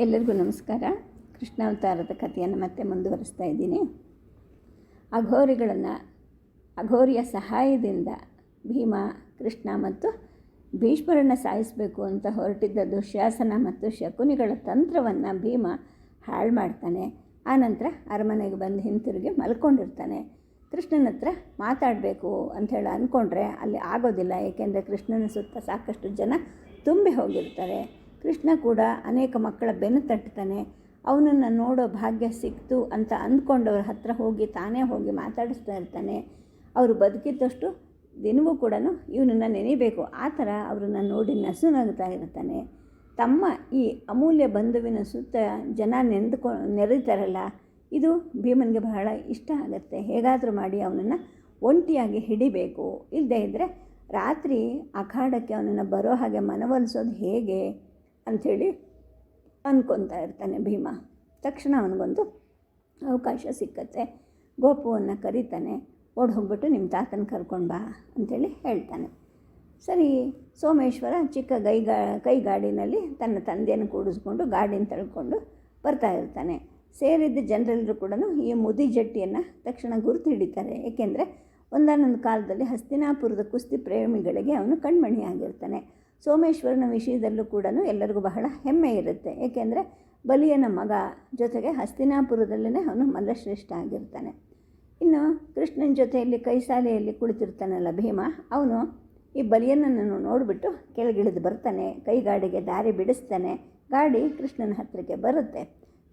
ಎಲ್ಲರಿಗೂ ನಮಸ್ಕಾರ. ಕೃಷ್ಣಾವತಾರದ ಕಥೆಯನ್ನು ಮತ್ತೆ ಮುಂದುವರಿಸ್ತಾ ಇದ್ದೀನಿ. ಅಘೋರಿಗಳನ್ನು, ಅಘೋರಿಯ ಸಹಾಯದಿಂದ ಭೀಮ, ಕೃಷ್ಣ ಮತ್ತು ಭೀಷ್ಮರನ್ನು ಸಾಯಿಸಬೇಕು ಅಂತ ಹೊರಟಿದ್ದ ದುಶ್ಯಾಸನ ಮತ್ತು ಶಕುನಿಗಳ ತಂತ್ರವನ್ನು ಭೀಮ ಹಾಳು ಮಾಡ್ತಾನೆ. ಆನಂತರ ಅರಮನೆಗೆ ಬಂದು ಹಿಂತಿರುಗಿ ಮಲ್ಕೊಂಡಿರ್ತಾನೆ. ಕೃಷ್ಣನ ಹತ್ರ ಮಾತಾಡಬೇಕು ಅಂಥೇಳಿ ಅಂದ್ಕೊಂಡ್ರೆ ಅಲ್ಲಿ ಆಗೋದಿಲ್ಲ, ಏಕೆಂದರೆ ಕೃಷ್ಣನ ಸುತ್ತ ಸಾಕಷ್ಟು ಜನ ತುಂಬಿ ಹೋಗಿರ್ತಾರೆ. ಕೃಷ್ಣ ಕೂಡ ಅನೇಕ ಮಕ್ಕಳ ಬೆನ್ನು ತಟ್ತಾನೆ ಅವನನ್ನು ನೋಡೋ ಭಾಗ್ಯ ಸಿಕ್ತು ಅಂತ ಅಂದ್ಕೊಂಡವ್ರ ಹತ್ರ ಹೋಗಿ ತಾನೇ ಹೋಗಿ ಮಾತಾಡಿಸ್ತಾ ಇರ್ತಾನೆ. ಅವರು ಬದುಕಿದ್ದಷ್ಟು ದಿನವೂ ಕೂಡ ಇವನನ್ನು ನೆನೆಯಬೇಕು ಆ ಥರ ಅವರನ್ನು ನೋಡಿ ನಸುನಗ್ತಾ ಇರ್ತಾನೆ. ತಮ್ಮ ಈ ಅಮೂಲ್ಯ ಬಂಧುವಿನ ಸುತ್ತ ಜನ ನೆಂದುಕೊ, ನೆರೆತಾರಲ್ಲ, ಇದು ಭೀಮನಿಗೆ ಬಹಳ ಇಷ್ಟ ಆಗುತ್ತೆ. ಹೇಗಾದರೂ ಮಾಡಿ ಅವನನ್ನು ಒಂಟಿಯಾಗಿ ಹಿಡಿಬೇಕು. ಇಲ್ಲದೇ ಇದ್ದರೆ ರಾತ್ರಿ ಅಖಾಡಕ್ಕೆ ಅವನನ್ನು ಬರೋ ಹಾಗೆ ಮನವೊಲಿಸೋದು ಹೇಗೆ? ಅಂಥೇಳಿ ಅಂದ್ಕೊತಾ ಇರ್ತಾನೆ ಭೀಮ. ತಕ್ಷಣ ಅವನಿಗೊಂದು ಅವಕಾಶ ಸಿಕ್ಕತ್ತೆ. ಗೋಪುವನ್ನು ಕರೀತಾನೆ, ಓಡಿ ಹೋಗ್ಬಿಟ್ಟು ನಿಮ್ಮ ತಾತನ ಕರ್ಕೊಂಡು ಬಾ ಅಂಥೇಳಿ ಹೇಳ್ತಾನೆ. ಸರಿ, ಸೋಮೇಶ್ವರ ಚಿಕ್ಕ ಗೈಗಾ ಕೈಗಾಡಿನಲ್ಲಿ ತನ್ನ ತಂದೆಯನ್ನು ಕೂಡಿಸ್ಕೊಂಡು ಗಾಡಿನ ತಳ್ಕೊಂಡು ಬರ್ತಾ ಇರ್ತಾನೆ. ಸೇರಿದ್ದ ಜನರೆಲ್ಲರೂ ಕೂಡ ಈ ಮುದಿ ಜಟ್ಟಿಯನ್ನು ತಕ್ಷಣ ಗುರುತು ಹಿಡಿತಾರೆ. ಏಕೆಂದರೆ ಒಂದಾನೊಂದು ಕಾಲದಲ್ಲಿ ಹಸ್ತಿನಾಪುರದ ಕುಸ್ತಿ ಪ್ರೇಮಿಗಳಿಗೆ ಅವನು ಕಣ್ಮಣಿಯಾಗಿರ್ತಾನೆ ಸೋಮೇಶ್ವರನ ವಿಷಯದಲ್ಲೂ ಕೂಡ ಎಲ್ಲರಿಗೂ ಬಹಳ ಹೆಮ್ಮೆ ಇರುತ್ತೆ. ಏಕೆಂದರೆ ಬಲಿಯನ ಮಗ ಜೊತೆಗೆ ಹಸ್ತಿನಾಪುರದಲ್ಲೇ ಅವನು ಮಲ್ಲಶ್ರೇಷ್ಠ ಆಗಿರ್ತಾನೆ ಇನ್ನು ಕೃಷ್ಣನ ಜೊತೆಯಲ್ಲಿ ಕೈಸಾಲೆಯಲ್ಲಿ ಕುಳಿತಿರ್ತಾನಲ್ಲ ಭೀಮ, ಅವನು ಈ ಬಲಿಯನನ್ನು ನೋಡಿಬಿಟ್ಟು ಕೆಳಗಿಳಿದು ಬರ್ತಾನೆ, ಕೈಗಾಡಿಗೆ ದಾರಿ ಬಿಡಿಸ್ತಾನೆ, ಗಾಡಿ ಕೃಷ್ಣನ ಹತ್ತಿರಕ್ಕೆ ಬರುತ್ತೆ.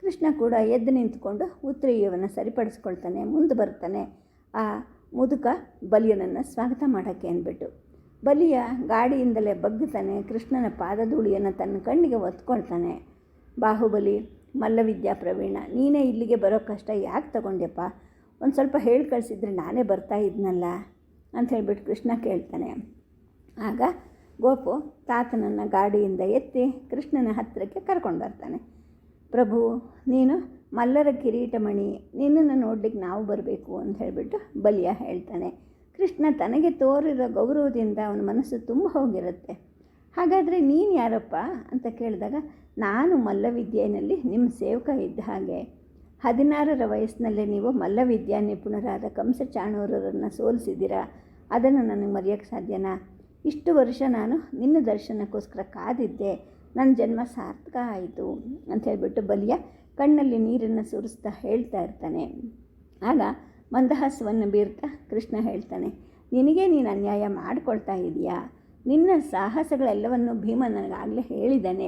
ಕೃಷ್ಣ ಕೂಡ ಎದ್ದು ನಿಂತ್ಕೊಂಡು ಉತ್ತರೀಯವನ್ನು ಸರಿಪಡಿಸ್ಕೊಳ್ತಾನೆ, ಮುಂದೆ ಬರ್ತಾನೆ, ಆ ಮುದುಕ ಬಲಿಯನನ್ನು ಸ್ವಾಗತ ಮಾಡೋಕ್ಕೆ ಅಂದ್ಬಿಟ್ಟು. ಬಲಿಯ ಗಾಡಿಯಿಂದಲೇ ಬಗ್ಗುತ್ತಾನೆ ಕೃಷ್ಣನ ಪಾದಧೂಳಿಯನ್ನು ತನ್ನ ಕಣ್ಣಿಗೆ ಒತ್ಕೊಳ್ತಾನೆ ಬಾಹುಬಲಿ, ಮಲ್ಲವಿದ್ಯಾ ಪ್ರವೀಣ, ನೀನೇ ಇಲ್ಲಿಗೆ ಬರೋ ಕಷ್ಟ ಯಾಕೆ ತಗೊಂಡ್ಯಪ್ಪ? ಒಂದು ಸ್ವಲ್ಪ ಹೇಳಿ ಕಳಿಸಿದ್ರೆ ನಾನೇ ಬರ್ತಾ ಇದ್ನಲ್ಲ? ಅಂತ ಹೇಳ್ಬಿಟ್ಟು ಕೃಷ್ಣ ಕೇಳ್ತಾನೆ. ಆಗ ಗೋಪು ತಾತನನ್ನು ಗಾಡಿಯಿಂದ ಎತ್ತಿ ಕೃಷ್ಣನ ಹತ್ತಿರಕ್ಕೆ ಕರ್ಕೊಂಡು ಬರ್ತಾನೆ. ಪ್ರಭು, ನೀನು ಮಲ್ಲರ ಕಿರೀಟಮಣಿ, ನಿನ್ನನ್ನು ನೋಡ್ಲಿಕ್ಕೆ ನಾವು ಬರಬೇಕು ಅಂತ ಹೇಳಿಬಿಟ್ಟು ಬಲಿಯ ಹೇಳ್ತಾನೆ. ಕೃಷ್ಣ ತನಗೆ ತೋರಿರೋ ಗೌರವದಿಂದ ಅವನ ಮನಸ್ಸು ತುಂಬ ಹೋಗಿರುತ್ತೆ. ಹಾಗಾದರೆ ನೀನು ಯಾರಪ್ಪ ಅಂತ ಕೇಳಿದಾಗ, ನಾನು ಮಲ್ಲವಿದ್ಯೆಯಲ್ಲಿ ನಿಮ್ಮ ಸೇವಕ ಇದ್ದ ಹಾಗೆ. ಹದಿನಾರರ ವಯಸ್ಸಿನಲ್ಲೇ ನೀವು ಮಲ್ಲವಿದ್ಯಾ ನಿಪುಣರಾದ ಕಂಸ ಚಾಣೂರರನ್ನು ಸೋಲಿಸಿದ್ದೀರಾ? ಅದನ್ನು ನನಗೆ ಮರೆಯೋಕ್ಕೆ ಸಾಧ್ಯನಾ? ಇಷ್ಟು ವರ್ಷ ನಾನು ನಿನ್ನ ದರ್ಶನಕ್ಕೋಸ್ಕರ ಕಾದಿದ್ದೆ. ನನ್ನ ಜನ್ಮ ಸಾರ್ಥಕ ಆಯಿತು ಅಂತ ಹೇಳಿಬಿಟ್ಟು ಬಲಿಯ ಕಣ್ಣಲ್ಲಿ ನೀರನ್ನು ಸುರಿಸ್ತಾ ಹೇಳ್ತಾ ಇರ್ತಾನೆ. ಆಗ ಮಂದಹಾಸವನ್ನು ಬೀರ್ತಾ ಕೃಷ್ಣ ಹೇಳ್ತಾನೆ, ನಿನಗೆ ನೀನು ಅನ್ಯಾಯ ಮಾಡಿಕೊಳ್ತಾ ಇದೆಯಾ? ನಿನ್ನ ಸಾಹಸಗಳೆಲ್ಲವನ್ನು ಭೀಮ ನನಗಾಗಲೇ ಹೇಳಿದ್ದಾನೆ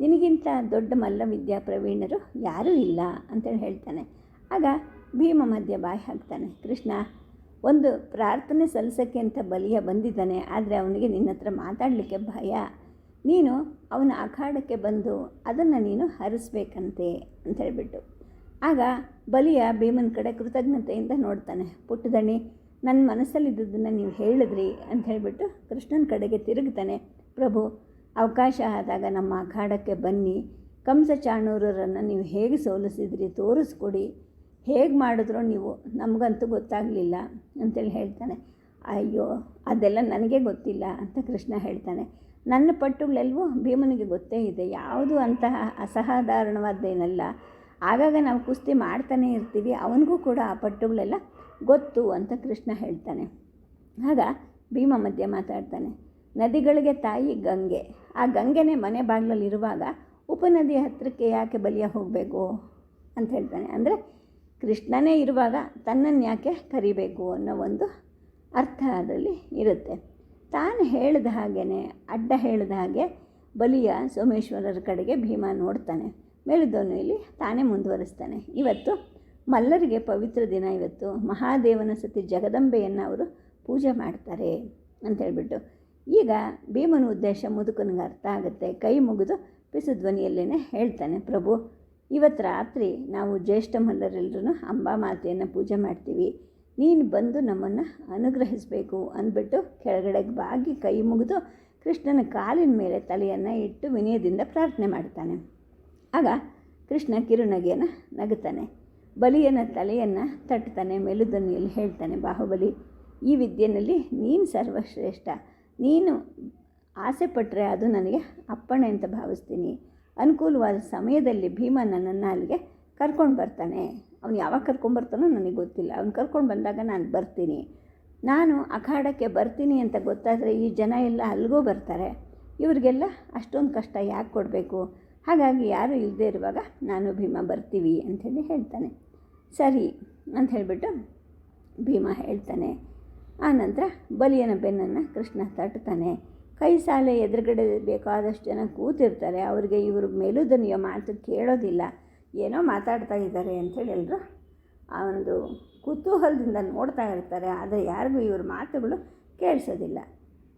ನಿನಗಿಂತ ದೊಡ್ಡ ಮಲ್ಲವಿದ್ಯಾ ಪ್ರವೀಣರು ಯಾರೂ ಇಲ್ಲ ಅಂತೇಳಿ ಹೇಳ್ತಾನೆ. ಆಗ ಭೀಮ ಮಧ್ಯ ಬಾಯಿ ಹಾಕ್ತಾನೆ, ಕೃಷ್ಣ, ಒಂದು ಪ್ರಾರ್ಥನೆ ಸಲ್ಲಿಸೋಕ್ಕೆ ಅಂತ ಬಲಿಯ ಬಂದಿದ್ದಾನೆ, ಆದರೆ ಅವನಿಗೆ ನಿನ್ನ ಹತ್ರ ಮಾತಾಡಲಿಕ್ಕೆ ಭಯ. ನೀನು ಅವನ ಅಖಾಡಕ್ಕೆ ಬಂದು ಅದನ್ನು ನೀನು ಹರಿಸ್ಬೇಕಂತೆ ಅಂತ ಹೇಳಿಬಿಟ್ಟು. ಆಗ ಬಲಿಯ ಭೀಮನ ಕಡೆ ಕೃತಜ್ಞತೆಯಿಂದ ನೋಡ್ತಾನೆ ಪುಟ್ಟದಣಿ ನನ್ನ ಮನಸ್ಸಲ್ಲಿದ್ದದನ್ನು ನೀವು ಹೇಳಿದ್ರಿ ಅಂತ ಹೇಳಿಬಿಟ್ಟು ಕೃಷ್ಣನ ಕಡೆಗೆ ತಿರುಗ್ತಾನೆ. ಪ್ರಭು, ಅವಕಾಶ ಆದಾಗ ನಮ್ಮ ಅಖಾಡಕ್ಕೆ ಬನ್ನಿ. ಕಂಸ ಚಾಣೂರರನ್ನು ನೀವು ಹೇಗೆ ಸೋಲಿಸಿದ್ರಿ ತೋರಿಸ್ಕೊಡಿ. ಹೇಗೆ ಮಾಡಿದ್ರು ನೀವು ನಮಗಂತೂ ಗೊತ್ತಾಗಲಿಲ್ಲ ಅಂತೇಳಿ ಹೇಳ್ತಾನೆ. ಅಯ್ಯೋ, ಅದೆಲ್ಲ ನನಗೆ ಗೊತ್ತಿಲ್ಲ ಅಂತ ಕೃಷ್ಣ ಹೇಳ್ತಾನೆ. ನನ್ನ ಪಟ್ಟುಗಳೆಲ್ಲವೂ ಭೀಮನಿಗೆ ಗೊತ್ತೇ ಇದೆ. ಯಾವುದು ಅಂತಹ ಅಸಾಧಾರಣವಾದ್ದೇನಲ್ಲ ಆಗಾಗ ನಾವು ಕುಸ್ತಿ ಮಾಡ್ತಾನೆ ಇರ್ತೀವಿ, ಅವನಿಗೂ ಕೂಡ ಆ ಪಟ್ಟುಗಳೆಲ್ಲ ಗೊತ್ತು ಅಂತ ಕೃಷ್ಣ ಹೇಳ್ತಾನೆ. ಆಗ ಭೀಮ ಮಧ್ಯೆ ಮಾತಾಡ್ತಾನೆ, ನದಿಗಳಿಗೆ ತಾಯಿ ಗಂಗೆ. ಆ ಗಂಗೆನೇ ಮನೆ ಬಾಗಿಲಲ್ಲಿರುವಾಗ ಉಪನದಿ ಹತ್ತಿರಕ್ಕೆ ಯಾಕೆ ಬಲಿಯ ಹೋಗಬೇಕು? ಅಂತ ಹೇಳ್ತಾನೆ. ಅಂದರೆ ಕೃಷ್ಣನೇ ಇರುವಾಗ ತನ್ನನ್ನು ಯಾಕೆ ಕರಿಬೇಕು ಅನ್ನೋ ಒಂದು ಅರ್ಥ ಅದರಲ್ಲಿ ಇರುತ್ತೆ. ತಾನು ಹೇಳಿದ ಹಾಗೇ ಅಡ್ಡ ಹೇಳಿದ ಹಾಗೆ ಬಲಿಯ ಸೋಮೇಶ್ವರರ ಕಡೆಗೆ ಭೀಮ ನೋಡ್ತಾನೆ. ಮೇಲುದೋಣಿಯಲ್ಲಿ ತಾನೇ ಮುಂದುವರಿಸ್ತಾನೆ. ಇವತ್ತು ಮಲ್ಲರಿಗೆ ಪವಿತ್ರ ದಿನ ಇವತ್ತು. ಮಹಾದೇವನ ಸತಿ ಜಗದಂಬೆಯನ್ನು ಅವರು ಪೂಜೆ ಮಾಡ್ತಾರೆ ಅಂತ ಹೇಳಿಬಿಟ್ಟು. ಈಗ ಭೀಮನ ಉದ್ದೇಶ ಮುದುಕನಿಗೆ ಅರ್ಥ ಆಗುತ್ತೆ. ಕೈ ಮುಗಿದು ಪಿಸು ಧ್ವನಿಯಲ್ಲೇ ಹೇಳ್ತಾನೆ ಪ್ರಭು ಇವತ್ತು ರಾತ್ರಿ ನಾವು ಜ್ಯೇಷ್ಠ ಮಲ್ಲರೆಲ್ಲರೂ ಅಂಬಾಮಾತೆಯನ್ನು ಪೂಜೆ ಮಾಡ್ತೀವಿ. ನೀನು ಬಂದು ನಮ್ಮನ್ನು ಅನುಗ್ರಹಿಸಬೇಕು ಅಂದ್ಬಿಟ್ಟು ಕೆಳಗಡೆಗೆ ಬಾಗಿ ಕೈ ಮುಗಿದು ಕೃಷ್ಣನ ಕಾಲಿನ ಮೇಲೆ ತಲೆಯನ್ನು ಇಟ್ಟು ವಿನಯದಿಂದ ಪ್ರಾರ್ಥನೆ ಮಾಡ್ತಾನೆ. ಆಗ ಕೃಷ್ಣ ಕಿರುನಗೆಯನ್ನು ನಗುತ್ತಾನೆ. ಬಲಿಯನ ತಲೆಯನ್ನು ತಟ್ತಾನೆ ಮೆಲುದನಿಯಲ್ಲಿ ಹೇಳ್ತಾನೆ, ಬಾಹುಬಲಿ, ಈ ವಿದ್ಯೆಯಲ್ಲಿ ನೀನು ಸರ್ವಶ್ರೇಷ್ಠ. ನೀನು ಆಸೆ ಪಟ್ಟರೆ ಅದು ನನಗೆ ಅಪ್ಪಣೆ ಅಂತ ಭಾವಿಸ್ತೀನಿ. ಅನುಕೂಲವಾದ ಸಮಯದಲ್ಲಿ ಭೀಮ ನನ್ನನ್ನು ಅಲ್ಲಿಗೆ ಕರ್ಕೊಂಡು ಬರ್ತಾನೆ. ಅವನು ಯಾವಾಗ ಕರ್ಕೊಂಬರ್ತಾನೋ ನನಗೆ ಗೊತ್ತಿಲ್ಲ. ಅವ್ನು ಕರ್ಕೊಂಡು ಬಂದಾಗ ನಾನು ಬರ್ತೀನಿ. ನಾನು ಅಖಾಡಕ್ಕೆ ಬರ್ತೀನಿ ಅಂತ ಗೊತ್ತಾದರೆ ಈ ಜನ ಎಲ್ಲ ಅಲ್ಲಿಗೂ ಬರ್ತಾರೆ. ಇವ್ರಿಗೆಲ್ಲ ಅಷ್ಟೊಂದು ಕಷ್ಟ ಯಾಕೆ ಕೊಡಬೇಕು? ಹಾಗಾಗಿ ಯಾರೂ ಇಲ್ಲದೆ ಇರುವಾಗ ನಾನು ಭೀಮ ಬರ್ತೀವಿ ಅಂಥೇಳಿ ಹೇಳ್ತಾನೆ. ಸರಿ ಅಂತ ಹೇಳಿಬಿಟ್ಟು ಭೀಮ ಹೇಳ್ತಾನೆ. ಆನಂತರ ಬಲಿಯನ ಬೆನ್ನನ್ನು ಕೃಷ್ಣ ತಟ್ತಾನೆ. ಕೈ ಸಾಲೆ ಎದುರುಗಡೆ ಬೇಕಾದಷ್ಟು ಜನ ಕೂತಿರ್ತಾರೆ. ಅವ್ರಿಗೆ ಇವರು ಮೇಲುದನಿಯ ಮಾತು ಕೇಳೋದಿಲ್ಲ. ಏನೋ ಮಾತಾಡ್ತಾ ಇದ್ದಾರೆ ಅಂಥೇಳಿ ಎಲ್ಲರೂ ಆ ಒಂದು ಕುತೂಹಲದಿಂದ ನೋಡ್ತಾ ಇರ್ತಾರೆ. ಆದರೆ ಯಾರಿಗೂ ಇವ್ರ ಮಾತುಗಳು ಕೇಳಿಸೋದಿಲ್ಲ.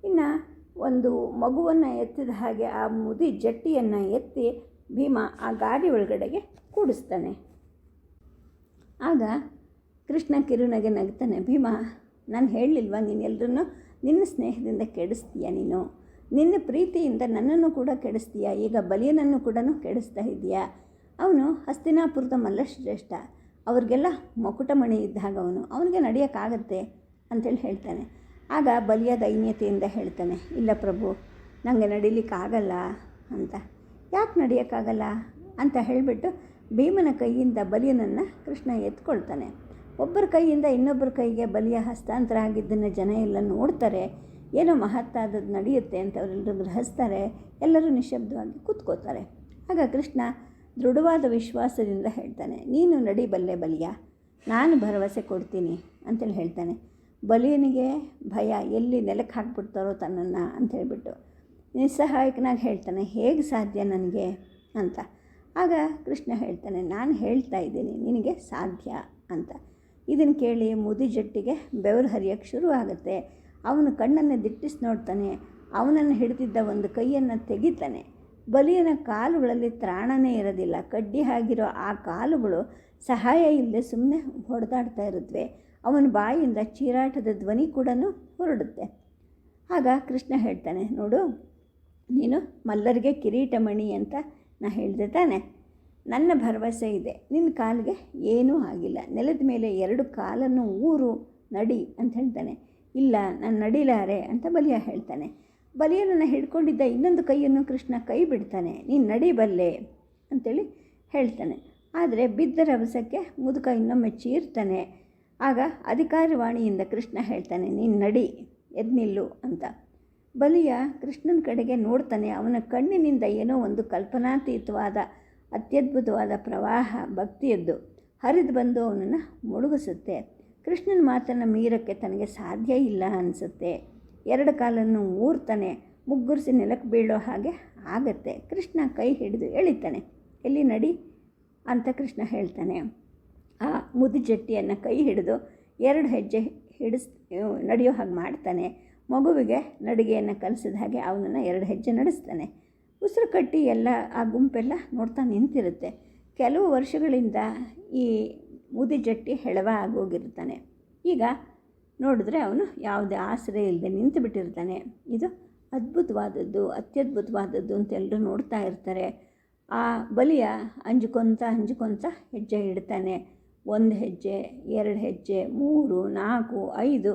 ಇನ್ನು ಒಂದು ಮಗುವನ್ನು ಎತ್ತಿದ ಹಾಗೆ ಆ ಮುದಿ ಜಟ್ಟಿಯನ್ನು ಎತ್ತಿ ಭೀಮ ಆ ಗಾಡಿ ಒಳಗಡೆಗೆ ಕೂಡಿಸ್ತಾನೆ. ಆಗ ಕೃಷ್ಣ ಕಿರುನಗೆ ನಗ್ತಾನೆ, ಭೀಮ, ನಾನು ಹೇಳಲಿಲ್ವಾ ನೀನೆಲ್ಲರನ್ನು ನಿನ್ನ ಸ್ನೇಹದಿಂದ ಕೆಡಿಸ್ತೀಯ ನೀನು? ನಿನ್ನ ಪ್ರೀತಿಯಿಂದ ನನ್ನನ್ನು ಕೂಡ ಕೆಡಿಸ್ತೀಯ? ಈಗ ಬಲಿಯನನ್ನು ಕೂಡ ಕೆಡಿಸ್ತಾ ಇದೆಯಾ ಅವನು ಹಸ್ತಿನಾಪುರದ ಮಲ್ಲಶ್ರೇಷ್ಠ. ಅವ್ರಿಗೆಲ್ಲ ಮಕುಟಮಣಿ ಇದ್ದಾಗ ಅವನು, ಅವನಿಗೆ ನಡೆಯೋಕ್ಕಾಗತ್ತೆ ಅಂತೇಳಿ ಹೇಳ್ತಾನೆ. ಆಗ ಬಲಿಯ ದೈನ್ಯತೆಯಿಂದ ಹೇಳ್ತಾನೆ, ಇಲ್ಲ ಪ್ರಭು ನನಗೆ ನಡೀಲಿಕ್ಕಾಗಲ್ಲ ಅಂತ. ಯಾಕೆ ನಡೆಯೋಕ್ಕಾಗಲ್ಲ? ಅಂತ ಹೇಳಿಬಿಟ್ಟು ಭೀಮನ ಕೈಯಿಂದ ಬಲಿಯನನ್ನು ಕೃಷ್ಣ ಎತ್ಕೊಳ್ತಾನೆ. ಒಬ್ಬರ ಕೈಯಿಂದ ಇನ್ನೊಬ್ಬರ ಕೈಗೆ ಬಲಿಯ ಹಸ್ತಾಂತರ ಆಗಿದ್ದನ್ನು ಜನ ಎಲ್ಲ ನೋಡ್ತಾರೆ. ಏನೋ ಮಹತ್ತಾದದ್ದು ನಡೆಯುತ್ತೆ ಅಂತ ಅವರೆಲ್ಲರೂ ಗ್ರಹಿಸ್ತಾರೆ. ಎಲ್ಲರೂ ನಿಶಬ್ದವಾಗಿ ಕೂತ್ಕೋತಾರೆ. ಆಗ ಕೃಷ್ಣ ದೃಢವಾದ ವಿಶ್ವಾಸದಿಂದ ಹೇಳ್ತಾನೆ, ನೀನು ನಡಿಬಲ್ಲೆ ಬಲಿಯ, ನಾನು ಭರವಸೆ ಕೊಡ್ತೀನಿ ಅಂತೇಳಿ ಹೇಳ್ತಾನೆ. ಬಲಿಯನಿಗೆ ಭಯ ಎಲ್ಲಿ ನೆಲಕ್ಕೆ ಹಾಕ್ಬಿಡ್ತಾರೋ ತನ್ನನ್ನು ಅಂತ ಹೇಳಿಬಿಟ್ಟು ನಿಸ್ಸಹಾಯಕನಾಗಿ ಹೇಳ್ತಾನೆ, ಹೇಗೆ ಸಾಧ್ಯ ನನಗೆ? ಅಂತ. ಆಗ ಕೃಷ್ಣ ಹೇಳ್ತಾನೆ, ನಾನು ಹೇಳ್ತಾ ಇದ್ದೀನಿ, ನಿನಗೆ ಸಾಧ್ಯ ಅಂತ. ಇದನ್ನು ಕೇಳಿ ಮುದಿ ಜಟ್ಟಿಗೆ ಬೆವರು ಹರಿಯೋಕ್ಕೆ ಶುರು ಆಗುತ್ತೆ. ಅವನು ಕಣ್ಣನ್ನು ದಿಟ್ಟಿಸಿ ನೋಡ್ತಾನೆ, ಅವನನ್ನು ಹಿಡಿದಿದ್ದ ಒಂದು ಕೈಯನ್ನು ತೆಗಿತಾನೆ. ಬಲಿಯನ ಕಾಲುಗಳಲ್ಲಿ ತ್ರಾಣನೇ ಇರೋದಿಲ್ಲ. ಕಡ್ಡಿ ಆಗಿರೋ ಆ ಕಾಲುಗಳು ಸಹಾಯ ಇಲ್ಲದೆ ಸುಮ್ಮನೆ ಹೊಡೆದಾಡ್ತಾ ಇರುತ್ತವೆ ಅವನ ಬಾಯಿಂದ ಚೀರಾಟದ ಧ್ವನಿ ಕೂಡ ಹೊರಡುತ್ತೆ. ಆಗ ಕೃಷ್ಣ ಹೇಳ್ತಾನೆ, ನೋಡು, ನೀನು ಮಲ್ಲರಿಗೆ ಕಿರೀಟಮಣಿ ಅಂತ ನಾ ಹೇಳಿದೆ ತಾನೆ. ನನ್ನ ಭರವಸೆ ಇದೆ. ನಿನ್ನ ಕಾಲಿಗೆ ಏನೂ ಆಗಿಲ್ಲ. ನೆಲದ ಮೇಲೆ ಎರಡು ಕಾಲನ್ನು ಊರು, ನಡಿ ಅಂತ ಹೇಳ್ತಾನೆ. ಇಲ್ಲ, ನಾನು ನಡಿಲಾರೆ ಅಂತ ಬಲಿಯ ಹೇಳ್ತಾನೆ. ಬಲಿಯನನ್ನು ಹಿಡ್ಕೊಂಡಿದ್ದ ಇನ್ನೊಂದು ಕೈಯನ್ನು ಕೃಷ್ಣ ಕೈ ಬಿಡ್ತಾನೆ. ನೀನು ನಡಿಬಲ್ಲೆ ಅಂತೇಳಿ ಹೇಳ್ತಾನೆ. ಆದರೆ ಬಿದ್ದ ರಭಸಕ್ಕೆ ಮುದುಕ ಇನ್ನೊಮ್ಮೆ ಚೀರ್ತಾನೆ. ಆಗ ಅಧಿಕಾರವಾಣಿಯಿಂದ ಕೃಷ್ಣ ಹೇಳ್ತಾನೆ, ನೀನು ನಡಿ ಎದ್ದು ನಿಲ್ಲು ಅಂತ. ಬಲಿಯ ಕೃಷ್ಣನ ಕಡೆಗೆ ನೋಡ್ತಾನೆ, ಅವನ ಕಣ್ಣಿನಿಂದ ಏನೋ ಒಂದು ಕಲ್ಪನಾತೀತವಾದ, ಅತ್ಯದ್ಭುತವಾದ ಪ್ರವಾಹ, ಭಕ್ತಿಯದ್ದು ಹರಿದು ಬಂದು ಅವನನ್ನು ಮುಳುಗಿಸುತ್ತೆ. ಕೃಷ್ಣನ ಮಾತನ್ನು ಮೀರಕ್ಕೆ ತನಗೆ ಸಾಧ್ಯ ಇಲ್ಲ ಅನಿಸುತ್ತೆ. ಎರಡು ಕಾಲನ್ನು ಊರ್ತಾನೆ ಮುಗ್ಗುರಿಸಿ ನೆಲಕ್ಕೆ ಬೀಳೋ ಹಾಗೆ ಆಗತ್ತೆ. ಕೃಷ್ಣ ಕೈ ಹಿಡಿದು ಎಳಿತಾನೆ, ಎಲ್ಲಿ ನಡಿ ಅಂತ ಕೃಷ್ಣ ಹೇಳ್ತಾನೆ. ಆ ಮುದಿ ಜಟ್ಟಿಯನ್ನು ಕೈ ಹಿಡಿದು ಎರಡು ಹೆಜ್ಜೆ ಹಿಡಿಸ್ ನಡೆಯೋ ಹಾಗೆ ಮಾಡ್ತಾನೆ. ಮಗುವಿಗೆ ನಡಿಗೆಯನ್ನು ಕಲಿಸಿದ ಹಾಗೆ ಅವನನ್ನು ಎರಡು ಹೆಜ್ಜೆ ನಡೆಸ್ತಾನೆ. ಉಸಿರು ಕಟ್ಟಿ ಎಲ್ಲ, ಆ ಗುಂಪೆಲ್ಲ ನೋಡ್ತಾ ನಿಂತಿರುತ್ತೆ. ಕೆಲವು ವರ್ಷಗಳಿಂದ ಈ ಮುದಿ ಜಟ್ಟಿ ಹೆಳವ ಆಗೋಗಿರ್ತಾನೆ ಈಗ ನೋಡಿದ್ರೆ ಅವನು ಯಾವುದೇ ಆಸರೆ ಇಲ್ಲದೆ ನಿಂತು ಬಿಟ್ಟಿರ್ತಾನೆ. ಇದು ಅದ್ಭುತವಾದದ್ದು, ಅತ್ಯದ್ಭುತವಾದದ್ದು ಅಂತ ಎಲ್ಲರೂ ನೋಡ್ತಾ ಇರ್ತಾರೆ. ಆ ಬಲಿಯ ಅಂಜುಕೊಂತ ಅಂಜುಕೊಂತ ಹೆಜ್ಜೆ ಇಡ್ತಾನೆ. ಒಂದು ಹೆಜ್ಜೆ, ಎರಡು ಹೆಜ್ಜೆ, ಮೂರು, ನಾಲ್ಕು, ಐದು.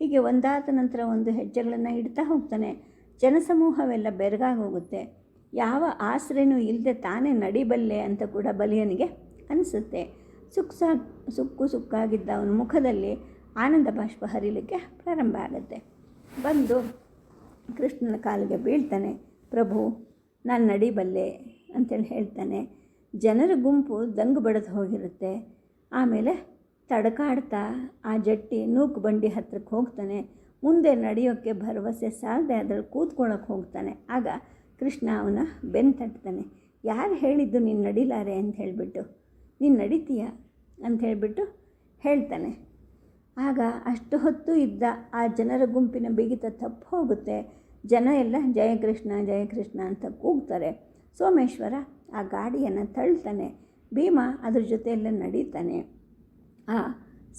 ಹೀಗೆ ಒಂದಾದ ನಂತರ ಒಂದು ಹೆಜ್ಜೆಗಳನ್ನು ಇಡ್ತಾ ಹೋಗ್ತಾನೆ. ಜನಸಮೂಹವೆಲ್ಲ ಬೆರಗಾಗಿ ಹೋಗುತ್ತೆ. ಯಾವ ಆಸರೆನೂ ಇಲ್ಲದೆ ತಾನೇ ನಡಿಬಲ್ಲೆ ಅಂತ ಕೂಡ ಬಲಿಯನಿಗೆ ಅನಿಸುತ್ತೆ. ಸುಕ್ ಸಾಕ್ ಸುಕ್ಕು ಸುಕ್ಕಾಗಿದ್ದ ಅವನ ಮುಖದಲ್ಲಿ ಆನಂದ ಬಾಷ್ಪ ಹರಿಲಿಕ್ಕೆ ಪ್ರಾರಂಭ ಆಗುತ್ತೆ. ಬಂದು ಕೃಷ್ಣನ ಕಾಲಿಗೆ ಬೀಳ್ತಾನೆ, ಪ್ರಭು, ನಾನು ನಡಿಬಲ್ಲೆ ಅಂತೇಳಿ ಹೇಳ್ತಾನೆ. ಜನರ ಗುಂಪು ದಂಗು ಬಡಿದು ಹೋಗಿರುತ್ತೆ. ಆಮೇಲೆ ತಡಕಾಡ್ತಾ ಆ ಜಟ್ಟಿ ನೂಕು ಬಂಡಿ ಹತ್ರಕ್ಕೆ ಹೋಗ್ತಾನೆ. ಮುಂದೆ ನಡೆಯೋಕ್ಕೆ ಭರವಸೆ ಸಾಲದೆ ಅದ್ರಲ್ಲಿ ಕೂತ್ಕೊಳ್ಳೋಕೆ ಹೋಗ್ತಾನೆ. ಆಗ ಕೃಷ್ಣ ಅವನ ಬೆನ್ನು ತಟ್ತಾನೆ. ಯಾರು ಹೇಳಿದ್ದು ನೀನು ನಡಿಲಾರೆ ಅಂತ ಹೇಳಿಬಿಟ್ಟು. ನೀನು ನಡಿತೀಯ ಅಂತ ಹೇಳಿಬಿಟ್ಟು ಹೇಳ್ತಾನೆ. ಆಗ ಅಷ್ಟು ಹೊತ್ತು ಇದ್ದ ಆ ಜನರ ಗುಂಪಿನ ಬಿಗಿತ ತಪ್ಪು ಹೋಗುತ್ತೆ. ಜನ ಎಲ್ಲ ಜಯಕೃಷ್ಣ ಜಯಕೃಷ್ಣ ಅಂತ ಕೂಗ್ತಾರೆ. ಸೋಮೇಶ್ವರ ಆ ಗಾಡಿಯನ್ನು ತಳ್ತಾನೆ. ಭೀಮ ಅದ್ರ ಜೊತೆಯಲ್ಲೇ ನಡೀತಾನೆ. ಆ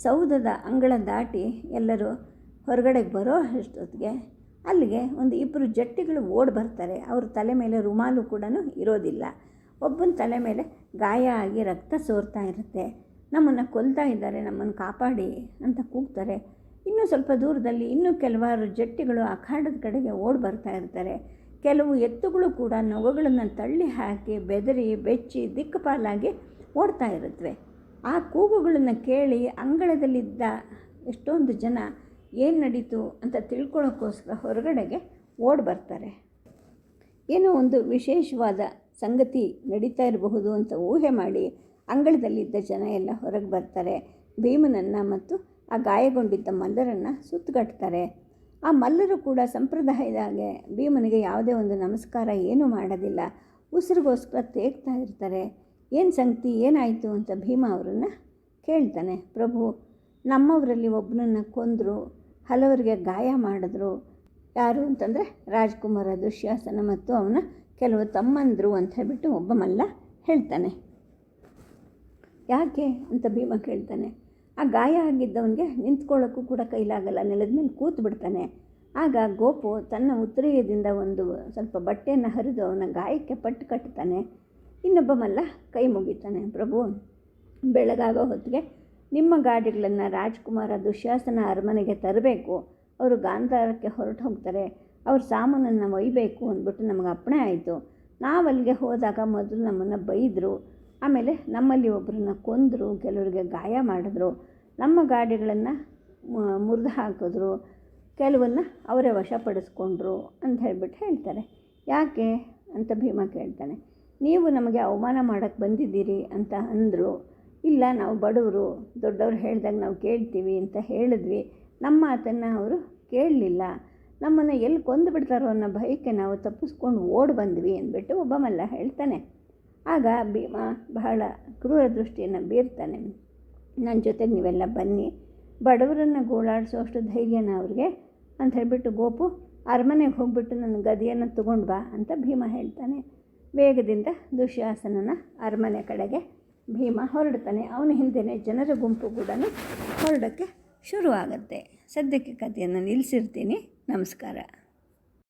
ಸೌಧದ ಅಂಗಳ ದಾಟಿ ಎಲ್ಲರೂ ಹೊರಗಡೆಗೆ ಬರೋ ಅಷ್ಟೊತ್ತಿಗೆ ಅಲ್ಲಿಗೆ ಒಂದು ಇಬ್ಬರು ಜಟ್ಟಿಗಳು ಓಡಿ ಬರ್ತಾರೆ. ಅವ್ರ ತಲೆ ಮೇಲೆ ರುಮಾಲು ಕೂಡ ಇರೋದಿಲ್ಲ. ಒಬ್ಬನ ತಲೆ ಮೇಲೆ ಗಾಯ ಆಗಿ ರಕ್ತ ಸೋರ್ತಾ ಇರುತ್ತೆ. ನಮ್ಮನ್ನು ಕೊಲ್ತಾ ಇದ್ದಾರೆ, ನಮ್ಮನ್ನು ಕಾಪಾಡಿ ಅಂತ ಕೂಗ್ತಾರೆ. ಇನ್ನೂ ಸ್ವಲ್ಪ ದೂರದಲ್ಲಿ ಇನ್ನೂ ಕೆಲವಾರು ಜಟ್ಟಿಗಳು ಅಖಾಡದ ಕಡೆಗೆ ಓಡಿ ಬರ್ತಾ ಇರ್ತಾರೆ. ಕೆಲವು ಎತ್ತುಗಳು ಕೂಡ ನೊಗಗಳನ್ನು ತಳ್ಳಿ ಹಾಕಿ ಬೆದರಿ, ಬೆಚ್ಚಿ, ದಿಕ್ಕುಪಾಲಾಗಿ ಓಡ್ತಾ ಇರುತ್ತವೆ ಆ ಕೂಗುಗಳನ್ನು ಕೇಳಿ ಅಂಗಳದಲ್ಲಿದ್ದ ಎಷ್ಟೊಂದು ಜನ ಏನು ನಡೀತು ಅಂತ ತಿಳ್ಕೊಳ್ಳೋಕ್ಕೋಸ್ಕರ ಹೊರಗಡೆಗೆ ಓಡಿ ಬರ್ತಾರೆ. ಏನೋ ಒಂದು ವಿಶೇಷವಾದ ಸಂಗತಿ ನಡೀತಾ ಇರಬಹುದು ಅಂತ ಊಹೆ ಮಾಡಿ ಅಂಗಳದಲ್ಲಿದ್ದ ಜನ ಎಲ್ಲ ಹೊರಗೆ ಬರ್ತಾರೆ. ಭೀಮನನ್ನು ಮತ್ತು ಆ ಗಾಯಗೊಂಡಿದ್ದ ಮಲ್ಲರನ್ನು ಸುತ್ತಗಟ್ತಾರೆ. ಆ ಮಲ್ಲರು ಕೂಡ ಸಂಪ್ರದಾಯದಾಗೆ ಭೀಮನಿಗೆ ಯಾವುದೇ ಒಂದು ನಮಸ್ಕಾರ ಏನೂ ಮಾಡೋದಿಲ್ಲ. ಉಸಿರಿಗೋಸ್ಕರ ತೇಗ್ತಾ ಇರ್ತಾರೆ. ಏನು ಸಂಗತಿ, ಏನಾಯಿತು ಅಂತ ಭೀಮ ಅವರನ್ನು ಕೇಳ್ತಾನೆ. ಪ್ರಭು ನಮ್ಮವರಲ್ಲಿ ಒಬ್ಬನನ್ನು ಕೊಂದರು, ಹಲವರಿಗೆ ಗಾಯ ಮಾಡಿದ್ರು. ಯಾರು ಅಂತಂದರೆ ರಾಜ್ಕುಮಾರ ದುಶ್ಯಾಸನ ಮತ್ತು ಅವನ ಕೆಲವು ತಮ್ಮಂದರು ಅಂತ ಹೇಳ್ಬಿಟ್ಟು ಒಬ್ಬ ಮಲ್ಲ ಹೇಳ್ತಾನೆ. ಯಾಕೆ ಅಂತ ಭೀಮ ಕೇಳ್ತಾನೆ. ಆ ಗಾಯ ಆಗಿದ್ದವನಿಗೆ ನಿಂತ್ಕೊಳ್ಳೋಕ್ಕೂ ಕೂಡ ಕೈಲಾಗಲ್ಲ. ನೆಲದ ಮೇಲೆ ಕೂತು ಬಿಡ್ತಾನೆ. ಆಗ ಗೋಪು ತನ್ನ ಉತ್ತರೀಯದಿಂದ ಒಂದು ಸ್ವಲ್ಪ ಬಟ್ಟೆಯನ್ನು ಹರಿದು ಅವನ ಗಾಯಕ್ಕೆ ಪಟ್ಟು ಕಟ್ತಾನೆ. ಇನ್ನೊಬ್ಬ ಮಲ್ಲ ಕೈ ಮುಗಿತಾನೆ. ಪ್ರಭು, ಬೆಳಗಾಗೋ ಹೊತ್ತಿಗೆ ನಿಮ್ಮ ಗಾಡಿಗಳನ್ನು ರಾಜ್ಕುಮಾರ ದುಶ್ಯಾಸನ ಅರಮನೆಗೆ ತರಬೇಕು. ಅವರು ಗಾಂಧಾರಕ್ಕೆ ಹೊರಟು ಹೋಗ್ತಾರೆ. ಅವ್ರ ಸಾಮಾನನ್ನು ಒಯ್ಯಬೇಕು ಅಂದ್ಬಿಟ್ಟು ನಮಗೆ ಅಪ್ಪಣೆ ಆಯಿತು. ನಾವು ಅಲ್ಲಿಗೆ ಹೋದಾಗ ಮೊದಲು ನಮ್ಮನ್ನು ಬೈದರು. ಆಮೇಲೆ ನಮ್ಮಲ್ಲಿ ಒಬ್ಬರನ್ನ ಕೊಂದರು, ಕೆಲವರಿಗೆ ಗಾಯ ಮಾಡಿದ್ರು, ನಮ್ಮ ಗಾಡಿಗಳನ್ನು ಮುರಿದು ಹಾಕಿದ್ರು, ಕೆಲವನ್ನ ಅವರೇ ವಶಪಡಿಸ್ಕೊಂಡ್ರು ಅಂತ ಹೇಳ್ಬಿಟ್ಟು ಹೇಳ್ತಾರೆ. ಯಾಕೆ ಅಂತ ಭೀಮ ಕೇಳ್ತಾನೆ. ನೀವು ನಮಗೆ ಅವಮಾನ ಮಾಡೋಕ್ಕೆ ಬಂದಿದ್ದೀರಿ ಅಂತ ಅಂದರು, ಇಲ್ಲ ನಾವು ಬಡವರು, ದೊಡ್ಡವ್ರು ಹೇಳಿದಾಗ ನಾವು ಕೇಳ್ತೀವಿ ಅಂತ ಹೇಳಿದ್ವಿ. ನಮ್ಮ ಮಾತನ್ನು ಅವರು ಕೇಳಲಿಲ್ಲ. ನಮ್ಮನ್ನು ಎಲ್ಲಿ ಕೊಂದು ಬಿಡ್ತಾರೋ ಅನ್ನೋ ಭಯಕ್ಕೆ ನಾವು ತಪ್ಪಿಸ್ಕೊಂಡು ಓಡಿ ಬಂದ್ವಿ ಅಂದ್ಬಿಟ್ಟು ಒಬ್ಬ ಮಲ್ಲ ಹೇಳ್ತಾನೆ. ಆಗ ಭೀಮ ಬಹಳ ಕ್ರೂರ ದೃಷ್ಟಿಯನ್ನು ಬೀರ್ತಾನೆ. ನನ್ನ ಜೊತೆಗೆ ನೀವೆಲ್ಲ ಬನ್ನಿ. ಬಡವರನ್ನು ಗೋಳಾಡಿಸೋಷ್ಟು ಧೈರ್ಯನ ಅವ್ರಿಗೆ ಅಂತ ಹೇಳಿಬಿಟ್ಟು ಗೋಪು, ಅರಮನೆಗೆ ಹೋಗ್ಬಿಟ್ಟು ನನ್ನ ಗದಿಯನ್ನು ತಗೊಂಡು ಬಾ ಅಂತ ಭೀಮ ಹೇಳ್ತಾನೆ. ವೇಗದಿಂದ ದುಶ್ಯಾಸನನ ಅರಮನೆ ಕಡೆಗೆ ಭೀಮ ಹೊರಡ್ತಾನೆ. ಅವನ ಹಿಂದೆಯೇ ಜನರ ಗುಂಪು ಕೂಡ ಹೊರಡೋಕ್ಕೆ ಶುರುವಾಗುತ್ತೆ. ಸದ್ಯಕ್ಕೆ ಕಥೆಯನ್ನು ನಿಲ್ಲಿಸಿರ್ತೀನಿ ನಮಸ್ಕಾರ.